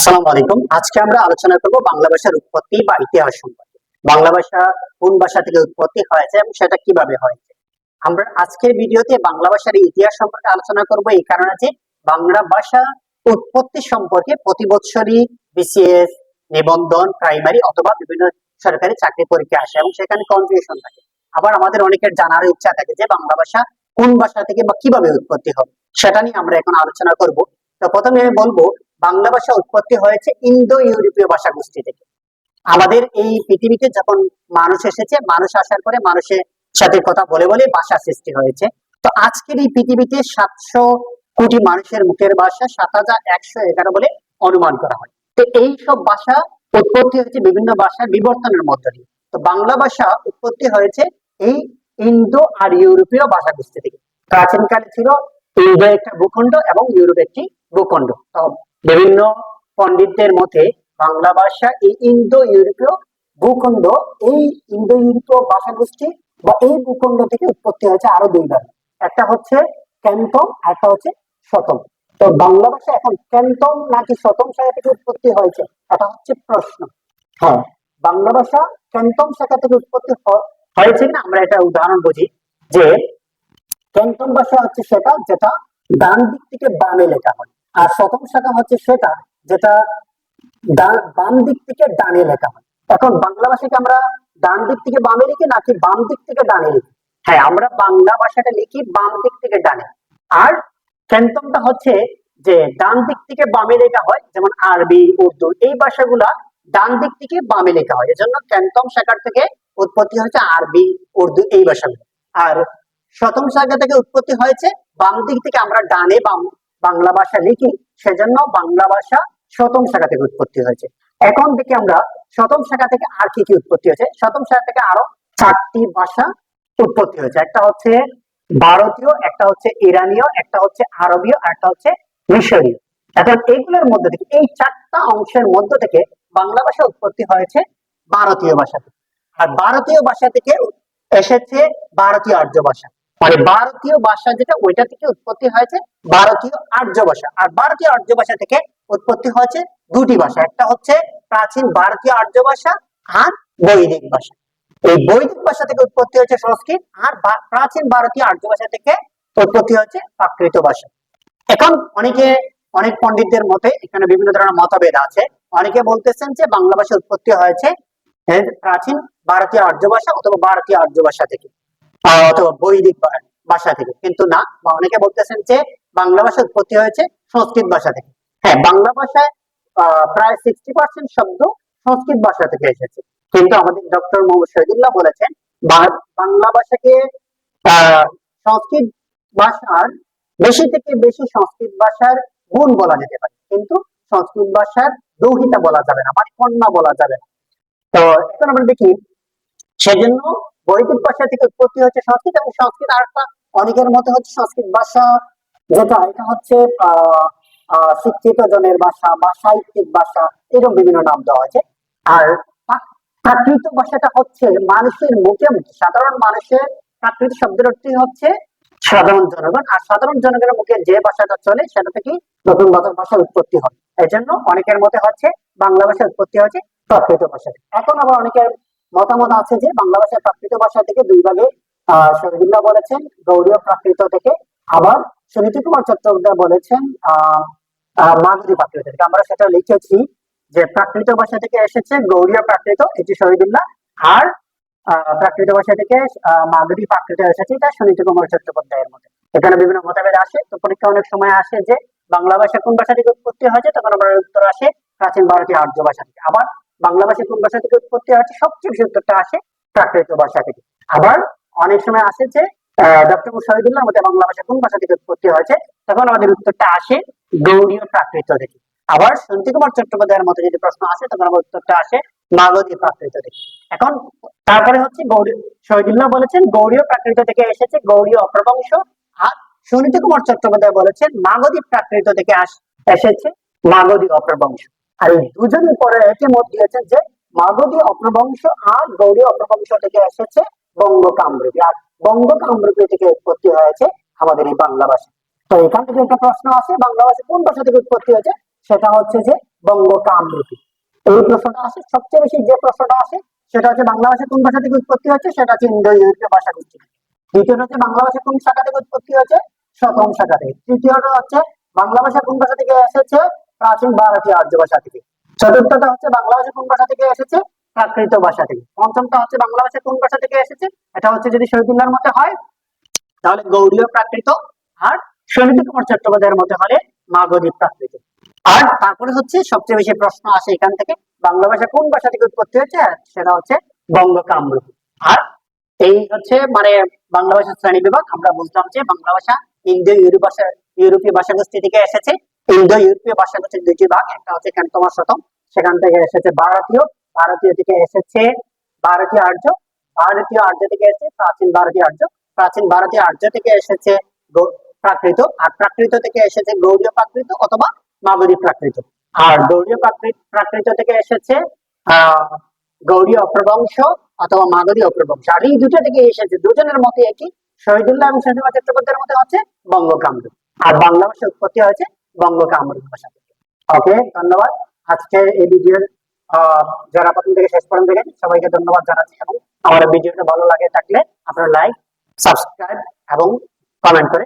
আসসালামু আলাইকুম। আজকে আমরা আলোচনা করব বাংলা ভাষার উৎপত্তি বা ইতিহাস সম্পর্কে। বাংলা ভাষা কোন ভাষা থেকে উৎপত্তি হয়েছে এবং সেটা কীভাবে হয়েছে? আমরা আজকের ভিডিওতে বাংলা ভাষার ইতিহাস সম্পর্কে আলোচনা করব এই কারণে যে বাংলা ভাষা উৎপত্তি সম্পর্কে প্রতি বছরই বিসিএস নিবন্ধন প্রাইমারি অথবা বিভিন্ন সরকারি চাকরি পরীক্ষা আসে এবং সেখানে কনফিউশন থাকে। আবার আমাদের অনেকের জানার ইচ্ছা থাকে যে বাংলা ভাষা কোন ভাষা থেকে বা কীভাবে উৎপত্তি হবে, সেটা নিয়ে আমরা এখন আলোচনা করব। তো প্রথমে আমি বলব বাংলা ভাষা উৎপত্তি হয়েছে ইন্দো ইউরোপীয় ভাষা গোষ্ঠী থেকে। আমাদের এই পৃথিবীতে যখন মানুষ এসেছে, মানুষ আসার পরে মানুষের সাথে কথা বলে বলে ভাষা সৃষ্টি হয়েছে। তো আজকের এই পৃথিবীতে সাতশো কোটি মানুষের মুখের ভাষা, সাত হাজার একশো এগারো বলে অনুমান করা হয়। তো এই সব ভাষা উৎপত্তি হয়েছে বিভিন্ন ভাষার বিবর্তনের মধ্য দিয়ে। তো বাংলা ভাষা উৎপত্তি হয়েছে এই ইন্দো আর ইউরোপীয় ভাষা গোষ্ঠী থেকে। প্রাচীনকালে ছিল ইন্দো একটা ভূখণ্ড এবং ইউরোপ একটি ভূখণ্ড। তো বিভিন্ন পণ্ডিতদের মতে বাংলা ভাষা এই ইন্দো ইউরোপীয় ভূখণ্ড এই ইন্দো ইউরোপীয় ভাষা গোষ্ঠী বা এই ভূখণ্ড থেকে উৎপত্তি হয়েছে আরও দুইবার। একটা হচ্ছে ক্যান্টন একটা হচ্ছে শতম। তো বাংলা ভাষা এখন ক্যান্টন নাকি শতম শাখা থেকে উৎপত্তি হয়েছে এটা হচ্ছে প্রশ্ন। হ্যাঁ। বাংলা ভাষা ক্যান্টন শাখা থেকে উৎপত্তি হয়েছে না আমরা এটা উদাহরণ বুঝি যে ক্যান্টন ভাষা হচ্ছে সেটা যেটা ডান দিক থেকে বামে লেখা হয়। আর শতম শাখা হচ্ছে সেটা, যেটা বাম দিক থেকে ডানে লেখা হয়। এখন বাংলা ভাষাকে আমরা ডান দিক থেকে বামে লিখি নাকি বাম দিক থেকে ডানে লিখি? হ্যাঁ আমরা বাংলা ভাষাটা লিখি বাম দিক থেকে ডানে। আর ক্যান্টনটা হচ্ছে যে ডান দিক থেকে বামে লেখা হয়, যেমন আরবি, উর্দু, এই ভাষাগুলা ডান দিক থেকে বামে লেখা হয়। এজন্য ক্যান্টন শাখার থেকে উৎপত্তি হয়েছে আরবি, উর্দু, এই ভাষাগুলো। আর শতম শাখা থেকে উৎপত্তি হয়েছে বাম দিক থেকে আমরা ডানে বাম বাংলা ভাষা লিখি, সেজন্য বাংলা ভাষা শতম শাখা থেকে উৎপত্তি হয়েছে। এখন থেকে আমরা শতম শাখা থেকে আর কি কি উৎপত্তি হয়েছে? শতম শাখা থেকে আরও চারটি ভাষা উৎপত্তি হয়েছে। একটা হচ্ছে ভারতীয়, একটা হচ্ছে ইরানীয়, একটা হচ্ছে আরবীয়, আর একটা হচ্ছে মিশরীয়। এখন এইগুলোর মধ্যে থেকে, এই চারটা অংশের মধ্য থেকে বাংলা ভাষা উৎপত্তি হয়েছে ভারতীয় ভাষা থেকে। আর ভারতীয় ভাষা থেকে এসেছে ভারতীয় আর্য ভাষা। মানে ভারতীয় ভাষা যেটা ওইটা থেকে উৎপত্তি হয়েছে ভারতীয় আর্য ভাষা। আর ভারতীয় আর্য ভাষা থেকে উৎপত্তি হয়েছে দুটি ভাষা। একটা হচ্ছে প্রাচীন ভারতীয় আর্য ভাষা আর বৈদিক ভাষা। এই বৈদিক ভাষা থেকে উৎপত্তি হয়েছে সংস্কৃত আর প্রাচীন ভারতীয় আর্য ভাষা থেকে উৎপত্তি হয়েছে প্রাকৃত ভাষা। এখন অনেকে অনেক পন্ডিতদের মতে এখানে বিভিন্ন ধরনের মতভেদ আছে। অনেকে বলতেছেন যে বাংলা ভাষা উৎপত্তি হয়েছে প্রাচীন ভারতীয় আর্য ভাষা অথবা ভারতীয় আর্য ভাষা থেকে। অথবা বৈদিক ভাষা থেকে। কিন্তু না বা অনেকে বলতেছেন যে বাংলা ভাষা উৎপত্তি হয়েছে সংস্কৃত ভাষা থেকে। হ্যাঁ বাংলা ভাষায় আহ, প্রায় সিক্সটি পার্সেন্ট শব্দ সংস্কৃত ভাষা থেকে এসেছে। কিন্তু আমাদের ডক্টর মোহাম্মদ শহীদুল্লাহ বলেছেন বাংলা ভাষাকে সংস্কৃত ভাষার বেশি থেকে বেশি সংস্কৃত ভাষার গুণ বলা যেতে পারে। কিন্তু সংস্কৃত ভাষার দৌহিতা বলা যাবে না মানে কন্যা বলা যাবে না। তো এখন আমরা দেখি সেজন্য বৈদিক ভাষা থেকে উৎপত্তি হচ্ছে সংস্কৃত এবং সংস্কৃত আরেকটা অনেকের মতে হচ্ছে সংস্কৃত ভাষা যেটা, এটা হচ্ছে শিক্ষিত জনের ভাষা বা সাহিত্যিক ভাষা, এরকম বিভিন্ন নাম দেওয়া হয়েছে। আর প্রাকৃত ভাষাটা হচ্ছে মানুষের মুখে মুখে। সাধারণ মানুষের প্রাকৃত অর্থই হচ্ছে সাধারণ জনগণ। আর সাধারণ জনগণের মুখে যে ভাষাটা চলে, সেটা থেকেই নতুন নতুন ভাষার উৎপত্তি হয়। এই জন্য অনেকের মতে হচ্ছে বাংলা ভাষার উৎপত্তি হচ্ছে প্রাকৃত ভাষা এখন আবার অনেকের মতামত আছে যে বাংলা ভাষা প্রাকৃত ভাষা থেকে দুই ভাগে আহ শহীদুল্লাহ বলেছেন গৌরীয় প্রাকৃত থেকে আবার সুনীতি কুমার চট্টোপাধ্যায় বলেছেন আহ, প্রাকৃত থেকে। আমরা সেটা লিখেছি যে প্রাকৃত ভাষা থেকে এসেছে গৌরীয় প্রাকৃত এটি শহীদুল্লাহ আর প্রাকৃত ভাষা থেকে মাগধী প্রাকৃত এসেছে এটা সুনীতি কুমার চট্টোপাধ্যায়ের মতে। এখানে বিভিন্ন মতভেদ আসে তো পরীক্ষা অনেক সময় আসে যে বাংলা ভাষা কোন ভাষা থেকে উৎপত্তি হয়েছে তখন আবার উত্তর আসে প্রাচীন ভারতীয় আর্য ভাষা থেকে। আবার বাংলা ভাষা কোন ভাষা থেকে উৎপত্তি হয়েছে? সবচেয়ে বেশি উত্তরটা আসে প্রাকৃত ভাষা থেকে। আবার অনেক সময় আসে যে ডক্টর শহীদুল্লাহ মতে বাংলা ভাষা কোন ভাষা থেকে উৎপত্তি হয়েছে? তখন আমাদের উত্তরটা আসে গৌড়ীয় প্রাকৃত থেকে। আবার সন্তী কুমার চট্টোপাধ্যায়ের মতো যদি প্রশ্ন আসে, তখন আমার উত্তরটা আসে মাগধী প্রাকৃত থেকে। এখন তারপরে হচ্ছে গৌরী শহীদুল্লাহ বলেছেন গৌরীয় প্রাকৃত থেকে এসেছে গৌরীয় অপ্রবংশ। আর সুনীতি কুমার চট্টোপাধ্যায় বলেছেন মাগধী প্রাকৃত থেকে এসেছে মাগধী অপ্রবংশ। আর দুজনই পরে একে মত দিয়েছেন যে মাগধী অপ্রবংশ আর গৌরী অপ্রবংশ থেকে এসেছে বঙ্গ কামরূপী আর বঙ্গ কামরূপী থেকে উৎপত্তি হয়েছে আমাদের এই বাংলা ভাষা তো এখান থেকে একটা প্রশ্ন আছে বাংলা ভাষা কোন ভাষা থেকে উৎপত্তি হয়েছে? সেটা হচ্ছে যে বঙ্গ কামরূপী এই প্রশ্নটা আসে, সবচেয়ে বেশি যে প্রশ্নটা আসে, সেটা হচ্ছে বাংলা ভাষা কোন ভাষা থেকে উৎপত্তি হয়েছে? সেটা হচ্ছে ইন্দো ইউরোপীয় ভাষা গোষ্ঠী দ্বিতীয়টা হচ্ছে বাংলা ভাষা কোন শাখা থেকে উৎপত্তি হয়েছে? শতম শাখা থেকে। তৃতীয়টা হচ্ছে বাংলা ভাষা কোন ভাষা থেকে এসেছে? প্রাচীন ভারতীয় আর্য ভাষা থেকে। চতুর্থটা হচ্ছে বাংলা ভাষা কোন ভাষা থেকে এসেছে? প্রাকৃত ভাষা থেকে। পঞ্চমটা হচ্ছে বাংলা ভাষা কোন ভাষা থেকে এসেছে? এটা হচ্ছে যদি শহীদুল্লাহর মতে হয়, তাহলে গৌড়ীয় প্রাকৃত আর শহীদ কুমার চট্টোপাধ্যায়ের মতে হলে মাগধী প্রাকৃত। আর তারপরে হচ্ছে সবচেয়ে বেশি প্রশ্ন আসে এখান থেকে বাংলা ভাষা কোন ভাষা থেকে উৎপত্তি হচ্ছে সেটা হচ্ছে বঙ্গ কামরূপী আর এই হচ্ছে মানে বাংলা ভাষার শ্রেণি বিভাগ, আমরা বুঝলাম যে বাংলা ভাষা ইন্দো ইউরোপ ভাষা, ইউরোপীয় ভাষা গোষ্ঠী থেকে এসেছে। ইন্দো ইউরোপীয় ভাষা গোষ্ঠীর দুটি ভাগ একটা হচ্ছে ক্যান্টমা শতম সেখান থেকে এসেছে ভারতীয়। ভারতীয় থেকে এসেছে ভারতীয় আর্য। ভারতীয় আর্য থেকে এসেছে প্রাচীন ভারতীয় আর্য। প্রাচীন ভারতীয় আর্য থেকে এসেছে প্রাকৃত। আর প্রাকৃত থেকে এসেছে গৌড়ীয় প্রাকৃত অথবা মাগধী প্রাকৃত। আর গৌড়ীয় প্রাকৃত থেকে এসেছে আহ গৌড়ীয় অপ্রবংশ অথবা মাগধী অপ্রবংশ। আর এই দুটো থেকে এসেছে। দুজনের মতে একই শহীদুল্লাহ এবং শহীদুল্লাহ চট্টোপাধ্যায়ের হচ্ছে আর বাংলা ভাষা উৎপত্তি হয়েছে বঙ্গ কামরূপ ভাষা ওকে, ধন্যবাদ। আজকে এই ভিডিওর যারা প্রথম থেকে শেষ পর্যন্ত দেখেন, সবাইকে ধন্যবাদ জানাচ্ছি এবং আমার ভিডিওটা ভালো লাগে থাকলে আপনারা লাইক সাবস্ক্রাইব এবং কমেন্ট করে